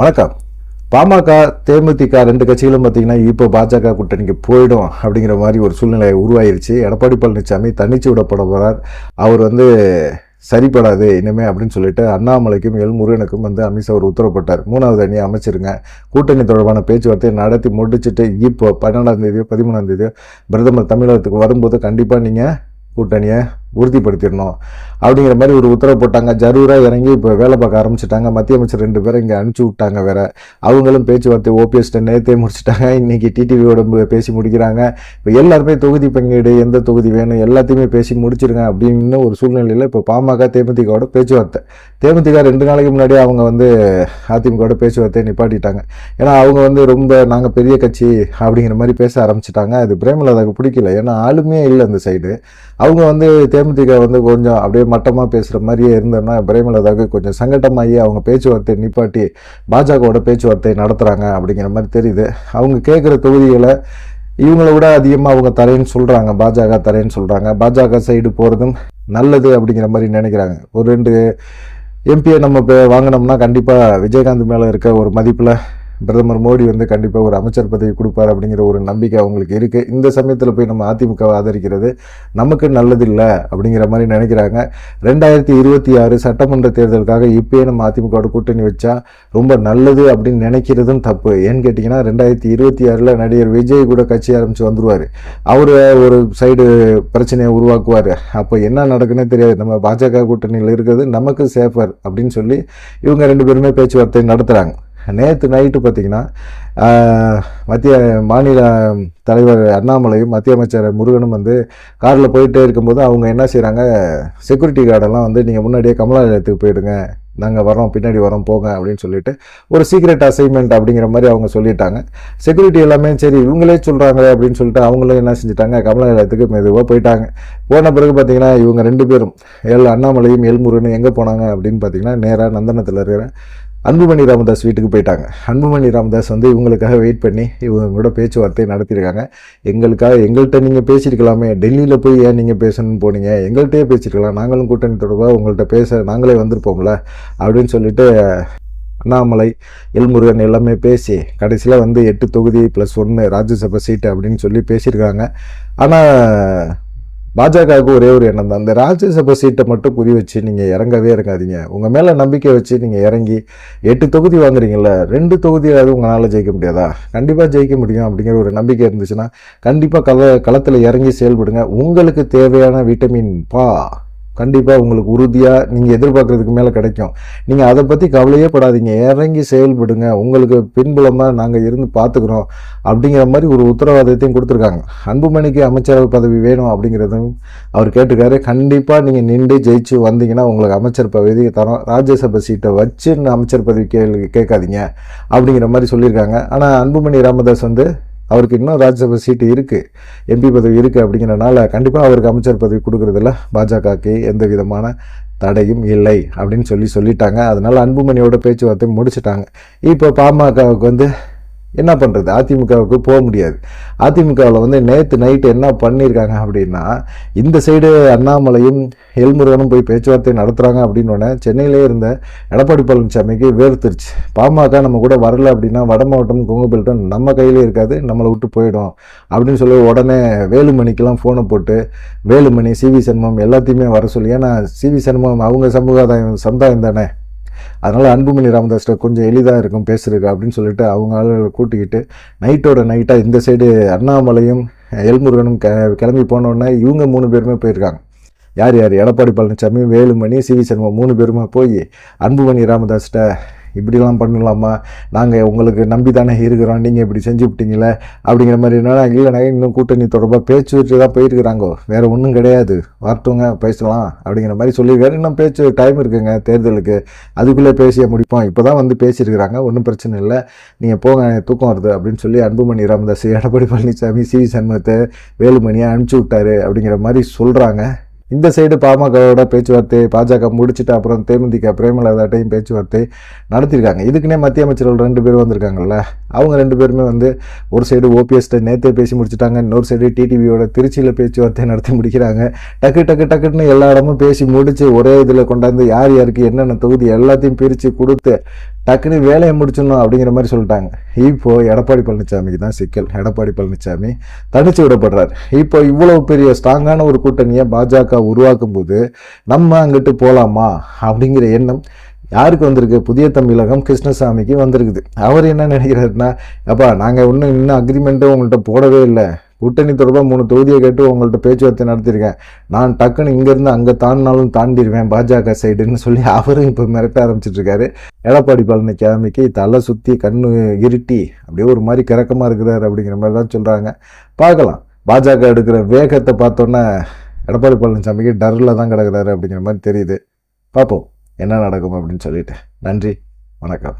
வணக்கம். பாமக தேமுதிக ரெண்டு கட்சிகளும் பார்த்தீங்கன்னா இப்போ பாஜக கூட்டணிக்கு போயிடும் அப்படிங்கிற மாதிரி ஒரு சூழ்நிலை உருவாயிருச்சு. எடப்பாடி பழனிசாமி தனிச்சு விடப்பட போகிறார் அவர் வந்து சரிப்படாது இனிமே அப்படின்னு சொல்லிட்டு அண்ணாமலைக்கும் எல் முருகனுக்கும் வந்து அமித்ஷா ஒரு உத்தரவு போட்டார் மூணாவது அணியை அமைச்சிருங்க. கூட்டணி தொடர்பான பேச்சுவார்த்தையை நடத்தி முடிச்சுட்டு இப்போ பன்னெண்டாம் தேதியோ பதிமூணாம் தேதியோ பிரதமர் தமிழகத்துக்கு வரும்போது கண்டிப்பாக நீங்கள் கூட்டணியை உறுதிப்படுத்திடணும். அப்படிங்கிற மாதிரி ஒரு உத்தரவு போட்டாங்க. ஜரூராக இறங்கி இப்போ வேலை பார்க்க ஆரம்பிச்சிட்டாங்க. மத்திய அமைச்சர் ரெண்டு பேரும் இங்கே அனுப்பிச்சி விட்டாங்க வேற. அவங்களும் பேச்சுவார்த்தை ஓபிஎஸ்ட நேத்தே முடிச்சுட்டாங்க. இன்னைக்கு டிடிவியோட பேசி முடிக்கிறாங்க. இப்போ எல்லாருமே தொகுதி பங்கீடு எந்த தொகுதி வேணும் எல்லாத்தையுமே பேசி முடிச்சிருங்க அப்படின்னு ஒரு சூழ்நிலையில் இப்போ பாமக தேமுதிகவோட பேச்சுவார்த்தை. தேமுதிக ரெண்டு நாளைக்கு முன்னாடி அவங்க வந்து அதிமுகவோட பேச்சுவார்த்தையை நிப்பாட்டிட்டாங்க. ஏன்னா அவங்க வந்து ரொம்ப நாங்கள் பெரிய கட்சி அப்படிங்கிற மாதிரி பேச ஆரம்பிச்சிட்டாங்க. அது பிரேமலதாக்கு பிடிக்கல. ஏன்னா ஆளுமே இல்லை அந்த சைடு அவங்க வந்து தேமுதிக வந்து கொஞ்சம் அப்படியே மட்டமாக பேசுகிற மாதிரியே இருந்தோம்னா பிரேமலதாவுக்கு கொஞ்சம் சங்கட்டமாகி அவங்க பேச்சுவார்த்தை நிப்பாட்டி பாஜகவோட பேச்சுவார்த்தை நடத்துகிறாங்க அப்படிங்கிற மாதிரி தெரியுது. அவங்க கேட்குற தொகுதிகளை இவங்களை விட அதிகமாக அவங்க தரேன்னு சொல்கிறாங்க பாஜக தரேன்னு சொல்கிறாங்க பாஜக சைடு போகிறதும் நல்லது அப்படிங்கிற மாதிரி நினைக்கிறாங்க. ஒரு ரெண்டு எம்பியை நம்ம இப்போ வாங்கினோம்னா கண்டிப்பாக விஜயகாந்த் மேலே இருக்க ஒரு மதிப்பில் பிரதமர் மோடி வந்து கண்டிப்பாக ஒரு அமைச்சர் பதவி கொடுப்பார் அப்படிங்கிற ஒரு நம்பிக்கை அவங்களுக்கு இருக்குது இந்த சமயத்தில் போய் நம்ம அதிமுகவை ஆதரிக்கிறது நமக்கு நல்லதில்லை அப்படிங்கிற மாதிரி நினைக்கிறாங்க. ரெண்டாயிரத்தி இருபத்தி ஆறு சட்டமன்ற தேர்தலுக்காக இப்பயே நம்ம அதிமுகவோட கூட்டணி வச்சா ரொம்ப நல்லது அப்படின்னு நினைக்கிறதும் தப்பு. ஏன்னு கேட்டிங்கன்னா ரெண்டாயிரத்தி இருபத்தி ஆறில் நடிகர் விஜய் கூட கட்சி ஆரம்பித்து வந்துடுவார் அவர் ஒரு சைடு பிரச்சனையை உருவாக்குவார். அப்போ என்ன நடக்குன்னே தெரியாது. நம்ம பாஜக கூட்டணியில் இருக்கிறது நமக்கு சேஃபர் அப்படின்னு சொல்லி இவங்க ரெண்டு பேருமே பேச்சுவார்த்தை நடத்துகிறாங்க நேற்று நைட்டு பார்த்தீங்கன்னா மத்திய மாநில தலைவர் அண்ணாமலையும் மத்திய அமைச்சர் முருகனும் வந்து காரில் போயிட்டே இருக்கும்போது அவங்க என்ன செய்கிறாங்க செக்யூரிட்டி கார்டெல்லாம் வந்து நீங்கள் முன்னாடியே கமலாலயத்துக்கு போயிடுங்க நாங்கள் வரோம் பின்னாடி வரோம் போங்க அப்படின்னு சொல்லிட்டு ஒரு சீக்ரெட் அசைன்மெண்ட் அப்படிங்கிற மாதிரி அவங்க சொல்லிட்டாங்க. செக்யூரிட்டி எல்லாமே சரி இவங்களே சொல்கிறாங்களே அப்படின்னு சொல்லிட்டு அவங்களும் என்ன செஞ்சுட்டாங்க கமலாலயத்துக்கு மெதுவாக போயிட்டாங்க. போன பிறகு பார்த்தீங்கன்னா இவங்க ரெண்டு பேரும் எல் அண்ணாமலையும் எல் முருகனும் எங்கே போனாங்க அப்படின்னு பார்த்தீங்கன்னா நேராக நந்தனத்தில் இருக்கிற அன்புமணி ராமதாஸ் வீட்டுக்கு போயிட்டாங்க. அன்புமணி ராமதாஸ் வந்து இவங்களுக்காக வெயிட் பண்ணி இவங்களோட பேச்சுவார்த்தை நடத்தியிருக்காங்க. எங்களுக்காக எங்கள்கிட்ட நீங்கள் பேசியிருக்கலாமே டெல்லியில் போய் ஏன் நீங்கள் பேசணும்னு போனீங்க? எங்கள்கிட்டயே பேசியிருக்கலாம். நாங்களும் கூட்டணி தொடர்பாக உங்கள்கிட்ட பேச நாங்களே வந்திருப்போம்ல அப்படின்னு சொல்லிட்டு அண்ணாமலை எல்முருகன் எல்லாமே பேசி கடைசியில் வந்து எட்டு தொகுதி ப்ளஸ் ஒன்று ராஜ்யசபா சீட்டு அப்படின்னு சொல்லி பேசியிருக்காங்க. ஆனால் பாஜகவுக்கு ஒரே ஒரு எண்ணம் தான். அந்த ராஜ்யசபா சீட்டை மட்டும் குறி வச்சு நீங்கள் இறங்கவே இறங்காதீங்க. உங்கள் மேலே நம்பிக்கை வச்சு நீங்கள் இறங்கி எட்டு தொகுதி வாங்குறீங்கள ரெண்டு தொகுதியாவது உங்களால் ஜெயிக்க முடியாதா? கண்டிப்பாக ஜெயிக்க முடியும் அப்படிங்கிற ஒரு நம்பிக்கை இருந்துச்சுன்னா கண்டிப்பாக கள களத்தில் இறங்கி செயல்படுங்க. உங்களுக்கு தேவையான விட்டமின் பா. கண்டிப்பாக உங்களுக்கு உறுதியாக நீங்கள் எதிர்பார்க்குறதுக்கு மேலே கிடைக்கும். நீங்கள் அதை பற்றி கவலையே படாதீங்க. இறங்கி செயல்படுங்க. உங்களுக்கு பின்புலமாக நாங்கள் இருந்து பார்த்துக்குறோம் அப்படிங்கிற மாதிரி ஒரு உத்தரவாதத்தையும் கொடுத்துருக்காங்க. அன்புமணிக்கு அமைச்சரவை பதவி வேணும் அப்படிங்கிறதும் அவர் கேட்டிருக்காரு. கண்டிப்பாக நீங்கள் நின்று ஜெயிச்சு வந்தீங்கன்னா உங்களுக்கு அமைச்சர் பதவி தரோம் ராஜ்யசபா சீட்டை வச்சு அமைச்சர் பதவி கேள்வி கேட்காதீங்க. அப்படிங்கிற மாதிரி சொல்லியிருக்காங்க. ஆனால் அன்புமணி ராமதாஸ் வந்து அவருக்கு இன்னும் ராஜ்யசபா சீட்டு இருக்குது எம்பி பதவி இருக்குது அப்படிங்கிறனால கண்டிப்பாக அவருக்கு அமைச்சர் பதவி கொடுக்குறதுல பாஜகவுக்கு எந்த விதமான தடையும் இல்லை அப்படின்னு சொல்லி சொல்லிட்டாங்க. அதனால் அன்புமணியோட பேச்சுவார்த்தை முடிச்சிட்டாங்க. இப்போ பாமகவுக்கு வந்து என்ன பண்ணுறது அதிமுகவுக்கு போக முடியாது. அதிமுகவில் வந்து நேற்று நைட்டு என்ன பண்ணியிருக்காங்க அப்படின்னா இந்த சைடு அண்ணாமலையும் எல்முருகனும் போய் பேச்சுவார்த்தை நடத்துகிறாங்க அப்படின்னு சென்னையிலே இருந்த எடப்பாடி பழனிசாமிக்கு வேர்த்துருச்சு. பாமக நம்ம கூட வரல அப்படின்னா வட மாவட்டம் கொங்குபெல்ட்டம் நம்ம கையிலே இருக்காது நம்மளை விட்டு போயிடும் அப்படின்னு சொல்லி உடனே வேலுமணிக்கெல்லாம் ஃபோனை போட்டு வேலுமணி சிவி சண்முகம் எல்லாத்தையுமே வர சொல்லி ஏன்னா சிவி சண்முகம் அவங்க சமுதாயம் சமுதாயம் தானே? அதனால் அன்புமணி ராமதாஸ்கிட்ட கொஞ்சம் எளிதாக இருக்கும் பேசுறதுக்கு அப்படின்னு சொல்லிட்டு அவங்க ஆளுகளை கூட்டிக்கிட்டு நைட்டோட நைட்டாக இந்த சைடு அண்ணாமலையும் எல்முருகனும் கெ கிளம்பி போனோடனே இவங்க மூணு பேருமே போயிருக்காங்க. யார் யார்? எடப்பாடி பழனிசாமி வேலுமணி சிவி சண்முகம் மூணு பேருமா போய் அன்புமணி ராமதாஸ்கிட்ட இப்படிலாம் பண்ணலாமா? நாங்கள் உங்களுக்கு நம்பி தானே இருக்கிறோம். நீங்கள் இப்படி செஞ்சு விட்டீங்களே? அப்படிங்கிற மாதிரி என்னன்னா இல்லைனா இன்னும் கூட்டணி தொடர்பாக பேச்சு தான் போயிருக்கிறாங்கோ? வேறு ஒன்றும் கிடையாது. வரட்டுங்க பேசலாம் அப்படிங்கிற மாதிரி சொல்லியிருக்காரு இன்னும் பேச்சு டைம் இருக்குங்க தேர்தலுக்கு. அதுக்குள்ளே பேசிய முடிப்போம். இப்போ தான் வந்து பேசியிருக்கிறாங்க. ஒன்றும் பிரச்சனை இல்லை. நீங்கள் போங்க தூக்கம் வருது அப்படின்னு சொல்லி அன்புமணி ராமதாஸ் எடப்பாடி பழனிசாமி சி சண்முகத்தை வேலுமணியை அனுப்பிச்சி விட்டாரு அப்படிங்கிற மாதிரி சொல்கிறாங்க இந்த சைடு பாமகவோட பேச்சுவார்த்தை பாஜக முடிச்சுட்டு அப்புறம் தேமுதிக பிரேமலதாட்டையும் பேச்சுவார்த்தை நடத்தியிருக்காங்க இதுக்குன்னே மத்திய அமைச்சர்கள் ரெண்டு பேர் வந்திருக்காங்கல்ல? அவங்க ரெண்டு பேருமே வந்து ஒரு சைடு ஓபிஎஸ்ட்ட நேற்றே பேசி முடிச்சுட்டாங்க. இன்னொரு சைடு டிடிவியோட திருச்சியில் பேச்சுவார்த்தை நடத்தி முடிக்கிறாங்க. டக்கு டக்கு டக்குன்னு எல்லா இடமும் பேசி முடித்து ஒரே இதில் கொண்டாந்து யார் யாருக்கு என்னென்ன தொகுதி எல்லாத்தையும் பிரித்து கொடுத்து டக்குன்னு வேலையை முடிச்சிடணும் அப்படிங்கிற மாதிரி சொல்லிட்டாங்க. இப்போ எடப்பாடி பழனிசாமிக்கு தான் சிக்கல். எடப்பாடி பழனிசாமி தனிச்சு விடப்படுறார். இப்போ இவ்வளோ பெரிய ஸ்ட்ராங்கான ஒரு கூட்டணியை பாஜக உருவாக்கும் போது நம்ம அங்கிட்டு போகலாமா அப்படிங்கிற எண்ணம் யாருக்கு வந்திருக்கு? புதிய தமிழகம் கிருஷ்ணசாமிக்கு வந்திருக்குது. அவர் என்ன நினைக்கிறாருன்னா அப்பா நாங்கள் இன்னும் இன்னும் அக்ரிமெண்ட்டும் உங்கள்கிட்ட போடவே இல்லை. கூட்டணி தொடர்பாக மூணு தொகுதியை கேட்டு உங்கள்கிட்ட பேச்சுவார்த்தை நடத்தியிருக்கேன். நான் டக்குன்னு இங்கேருந்து அங்கே தாண்டினாலும் தாண்டிடுவேன் பாஜக சைடுன்னு சொல்லி அவரும் இப்போ மிரட்ட ஆரம்பிச்சிட்ருக்காரு. எடப்பாடி பழனிசாமிக்கு தலை சுற்றி கண்ணு இருட்டி அப்படியே ஒரு மாதிரி கிறக்கமாக இருக்கிறார் அப்படிங்கிற மாதிரி தான் சொல்கிறாங்க பார்க்கலாம். பாஜக எடுக்கிற வேகத்தை பார்த்தோன்னே எடப்பாடி பழனிசாமிக்கு டரில் தான் கிடக்கிறாரு அப்படிங்கிற மாதிரி தெரியுது. பார்ப்போம் என்ன நடக்கும் அப்படின்னு சொல்லிட்டு. நன்றி வணக்கம்.